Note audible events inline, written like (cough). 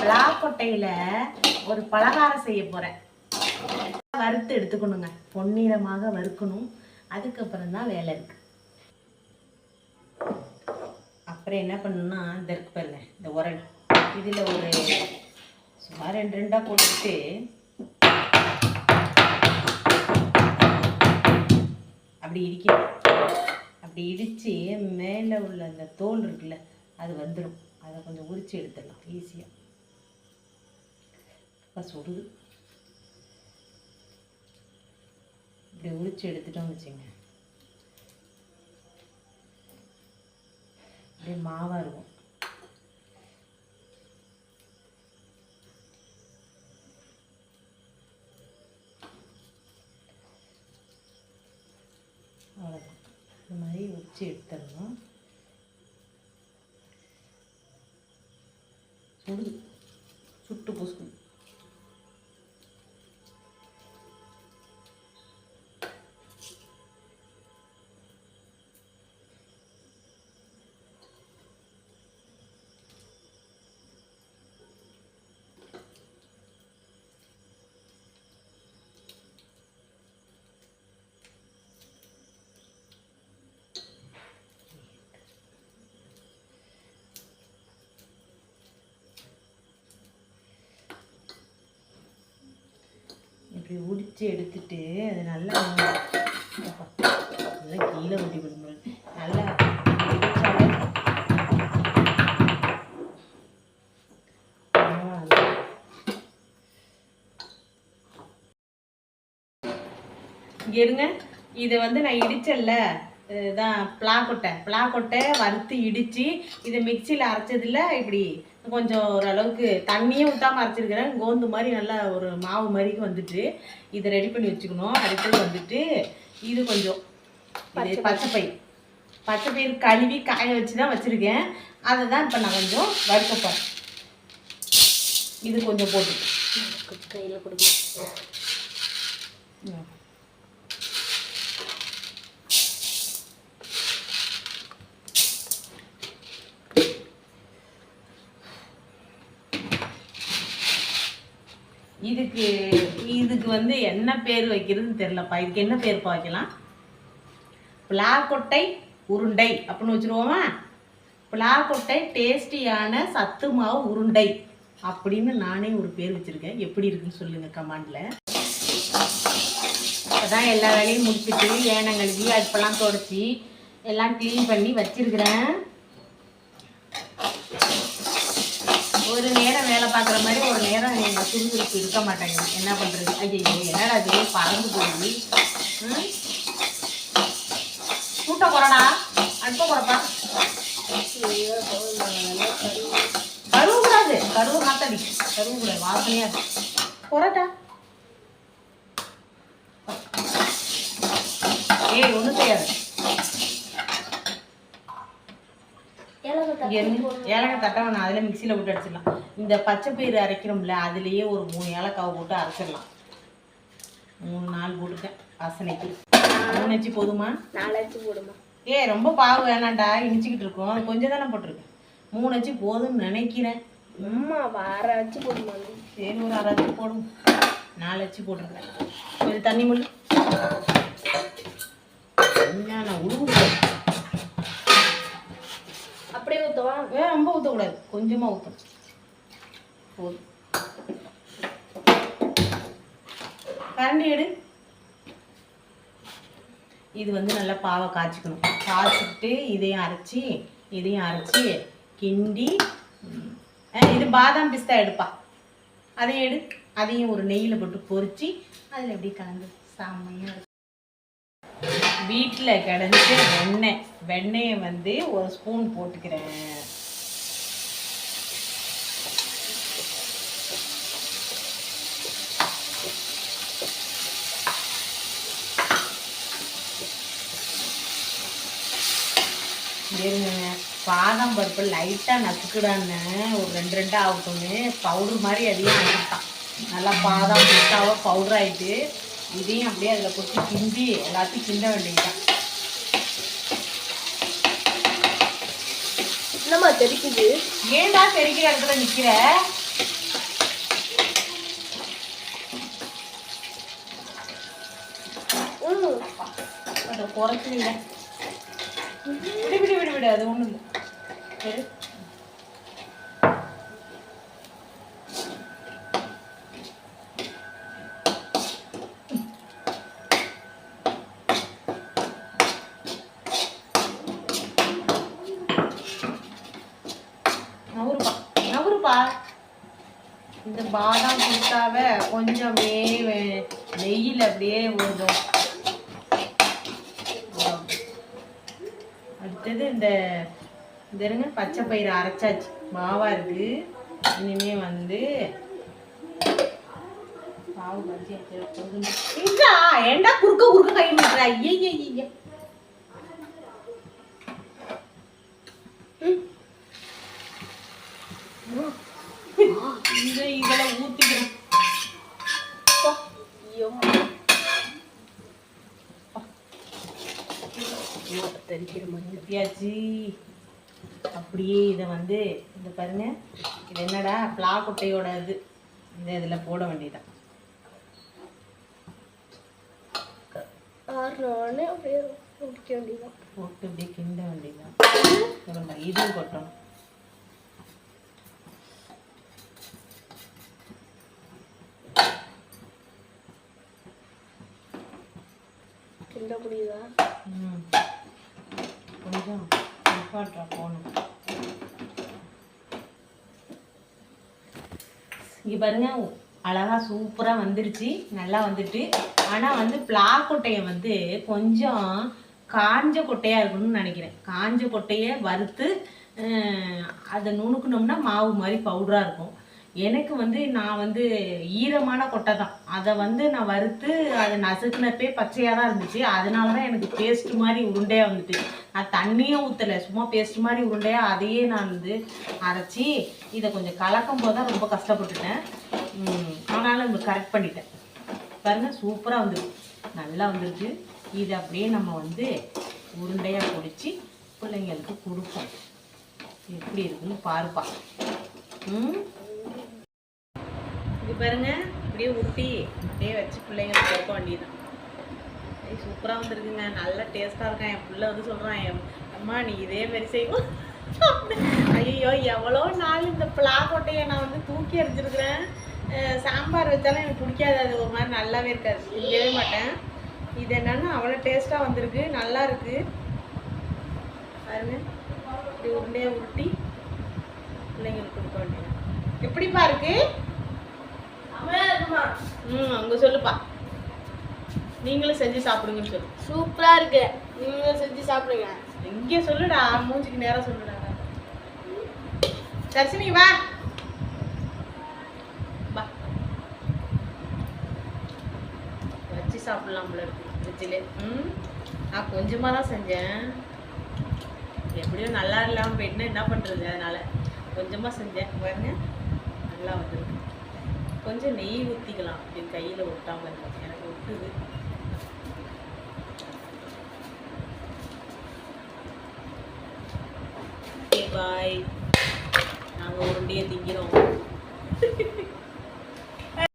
பலாக்கொட்டையில ஒரு பலகாரம் செய்ய போறேன். வறுத்து எடுத்துக்கணுங்க. பொன்னிறமாக வறுக்கணும். அதுக்கப்புறம் தான் வேலை இருக்கு. அப்புறம் என்ன பண்ணணும்னா இந்த இருக்கு பாருங்க இந்த உரல். இதில் ஒரு சும்மா ரெண்டு ரெண்டாக போட்டுட்டு அப்படி இடிக்கணும். அப்படி இடித்து மேலே உள்ள அந்த தோல் இருக்குல்ல அது வந்துடும் அதை கொஞ்சம் உரிச்சு எடுத்துடலாம் ஈஸியாக சுடுது இப்படி உரிச்சு எடுத்துட்டோம் வச்சுங்க. அப்படியே மாவாக இருக்கும். அவ்வளோதான் இந்த மாதிரி உரிச்சு எடுத்துடணும். இப்படி உரித்து எடுத்துட்டு அது நல்லா நல்லா கீழே ஊட்டி விடுங்க நல்லா இங்கே இருங்க. இதை வந்து நான் இடிச்சல்ல இதுதான் பிளாக்கொட்டை பிளாக்கொட்டை வறுத்து இடித்து இதை மிக்சியில் அரைச்சதில் இப்படி கொஞ்சம் ஓரளவுக்கு தண்ணியே ஊற்றாம அரைச்சிருக்கிறேன். கோந்து மாதிரி நல்லா ஒரு மாவு மாதிரிக்கு வந்துட்டு இதை ரெடி பண்ணி வச்சுக்கணும். அடுத்தது வந்துட்டு இது கொஞ்சம் இது பச்சை பயிர் பச்சை பயிர் கழுவி காய வச்சு தான் வச்சுருக்கேன். அதை தான் இப்போ நான் கொஞ்சம் வறுக்க போகிறேன் இது கொஞ்சம் போட்டு. கையில் கொடுங்க. இதுக்கு இதுக்கு வந்து என்ன பேர் வைக்கிறதுன்னு தெரிலப்பா இதுக்கு என்ன பேர்ப்பா வைக்கலாம்? பிளாக்கொட்டை உருண்டை அப்படின்னு வச்சுருவோமா? பிளாக்கொட்டை டேஸ்டியான சத்து மாவு உருண்டை அப்படின்னு நானே ஒரு பேர் வச்சுருக்கேன். எப்படி இருக்குன்னு சொல்லுங்கள் கமாண்டில் அதான் எல்லா வேலையும் முடிச்சுட்டு ஏனம் அடுப்பெல்லாம் தொடச்சி எல்லாம் க்ளீன் பண்ணி வச்சிருக்கிறேன். ஒரு நேரம் வேலை பார்க்குற மாதிரி ஒரு நேரம் எங்கள் சுறுசுறுப்பு இருக்க மாட்டாங்க. என்ன பண்ணுறது ஐயோ என்னடா அது பறந்து போய் ம்? கூட்ட குறடா அடுப்ப குறப்பா கருவக்கூடாது. கருவு மாத்தடி. கருவு வாசனையாக வாசனையா இருக்கு. குறட்டா ஏய் ஒன்றும் செய்யாது. ஏலக்காய் தட்டை வேணாம் அதில் மிக்சியில் போட்டு அடிச்சிடலாம். இந்த பச்சை பயிறு அரைக்கிறோம்ல அதுலேயே ஒரு மூணு ஏலக்காவை போட்டு அரைச்சிடலாம். மூணு நாள் போட்டுட்டேன் வாசனைக்கு. மூணு வச்சு போதுமா? நாலாச்சு போடுமா? ஏ ரொம்ப பாவு வேணாண்டா இனிச்சிக்கிட்டு இருக்கோம். கொஞ்சம் தானே போட்டிருக்கேன் மூணு வச்சு போதும்னு நினைக்கிறேன். அம்மா வார வச்சு போடுமா? சரி ஒரு அரை வச்சு போடும் நாலு வச்சு போட்டிருக்கேன். கொஞ்சம் தண்ணி முள்ளு ஊற்றுவா ஏ ரொம்ப ஊற்றக்கூடாது கொஞ்சமாக ஊற்றணும் போதும். கரண்டி எடு. இது வந்து நல்லா பாவை காய்ச்சிக்கணும். காய்ச்சிட்டு இதையும் அரைச்சி இதையும் அரைச்சி கிண்டி அஹ் இது பாதாம் பிஸ்தா எடுப்பா. அதையும் எடு. அதையும் ஒரு நெய்யில் போட்டு பொரிச்சு அதில் எப்படி கலந்து. சாமையாக இருக்கும். வீட்டில் கிடஞ்ச வெண்ணெய். வெண்ணெயை வந்து ஒரு ஸ்பூன் போட்டுக்கிறேன். இருங்க. பாதாம் பருப்பு லைட்டாக நசுக்குடான்னு ஒரு ரெண்டு ரெண்டாக ஆகட்டும்னு பவுடர் மாதிரி அதிகம் நல்லா பாதாம் பிஸ்தாவோ பவுடர் ஆகிட்டு இதையும் அப்படியே அதில் போட்டு கிண்டி எல்லாத்தையும் கிண்ட வேண்டியதுதான். என்னம்மா தெரிக்குது? ஏன்டா தெரிக்கிற இடத்துல நிற்கிற குறைச்சிங்க விடு விடு விடு விடு அது ஒன்றும் இல்லை சரி நவருப்பா பா. இந்த பாதாம் பிஸ்தாவை கொஞ்சம் நெய்யில் அப்படியே விடுதோம் அடுத்தது இந்த இந்த இருங்க பச்சை பயிறு அரைச்சாச்சு. மாவா இருக்கு. இனிமே வந்து பாவு பஜ்ஜி அரைச்சு ஏன்டா குறுக்க குறுக்க கை மாட்டுற ஐயா இந்த இதுல. மூட்டை தெரிக்கிற மாதிரி அப்படியே இதை வந்து இந்த பாருங்க. இது என்னடா? பிளா கொட்டையோட இது. இதை இதில் போட வேண்டியதான் போட்டு அப்படியே கிண்ட வேண்டியதான் இதுவும் கொட்டணும். கிண்ட முடியுதா கொஞ்சம் நிப்பாட்டா போகணும் இங்கே பாருங்க அழகா சூப்பராக வந்துருச்சு. நல்லா வந்துட்டு. ஆனால் வந்து பிளா கொட்டையை வந்து கொஞ்சம் காஞ்ச கொட்டையாக இருக்கணும்னு நினைக்கிறேன். காஞ்ச கொட்டையை வறுத்து அதை நுணுக்குனோம்னா மாவு மாதிரி பவுடராக இருக்கும். எனக்கு வந்து நான் வந்து ஈரமான கொட்டை தான். அதை வந்து நான் வறுத்து அதை நசுக்குனப்பே பச்சையாக தான் இருந்துச்சு. அதனால தான் எனக்கு பேஸ்ட் மாதிரி உருண்டையாக வந்துட்டு. நான் தண்ணியே ஊற்றலை சும்மா பேஸ்ட் மாதிரி உருண்டையாக அதையே நான் வந்து அரைச்சி இதை கொஞ்சம் கலக்கும் போது தான் ரொம்ப கஷ்டப்பட்டுட்டேன். ஆனாலும் இப்போ கரெக்ட் பண்ணிட்டேன். பாருங்கள் சூப்பராக வந்துருக்கு. நல்லா வந்துருக்கு. இதை அப்படியே நம்ம வந்து உருண்டையாக பிடிச்சி பிள்ளைங்களுக்கு கொடுப்போம். எப்படி இருக்குன்னு பாருப்பா. ம்? இது பாருங்க அப்படியே உருட்டி அப்படியே வச்சு பிள்ளைங்களுக்கு கொடுக்க வேண்டியதான் சூப்பராக வந்துருக்குங்க. நல்ல டேஸ்ட்டாக இருக்கேன் என் பிள்ளை வந்து சொல்கிறான் என் அம்மா நீ இதே மாதிரி செய்வோம் ஐயோ எவ்வளோ நாள் இந்த பிளாக்கொட்டையை நான் வந்து தூக்கி எறிஞ்சிருக்கிறேன். சாம்பார் வச்சாலும் எனக்கு பிடிக்காது. அது ஒரு மாதிரி நல்லாவே இருக்காது. செய்யவே மாட்டேன். இது என்னன்னா அவ்வளோ டேஸ்ட்டாக வந்திருக்கு. நல்லா இருக்கு. பாருங்க. இப்படி உருண்டையாக உருட்டி பிள்ளைங்களுக்கு கொடுக்க வேண்டியது எப்படிப்பா இருக்கு? ம் அங்கே சொல்லுப்பா. நீங்களும் செஞ்சு சாப்பிடுங்கன்னு சொல்லு. சூப்பரா இருக்கு. நீங்களும் செஞ்சு சாப்பிடுங்க. இங்கே சொல்லுடா. மூஞ்சிக்கு நேரம் சொல்லுடா. தர்ஷினி வா. வா. வச்சு சாப்பிடலாம் போல இருக்கு ஃப்ரிட்ஜில் ம் நான் கொஞ்சமாக தான் செஞ்சேன். எப்படியோ நல்லா இல்லாமல் போயிட்டுனா என்ன பண்ணுறது அதனால். கொஞ்சமாக செஞ்சேன். பாருங்க நல்லா வந்துருக்கு. கொஞ்சம் நெய் ஊற்றிக்கலாம் அப்படி கையில் ஒட்டாமல் இருக்கும் எனக்கு ஒட்டுது. பாய் நாங்கள் உருண்டையை திங்கிறோம். (laughs)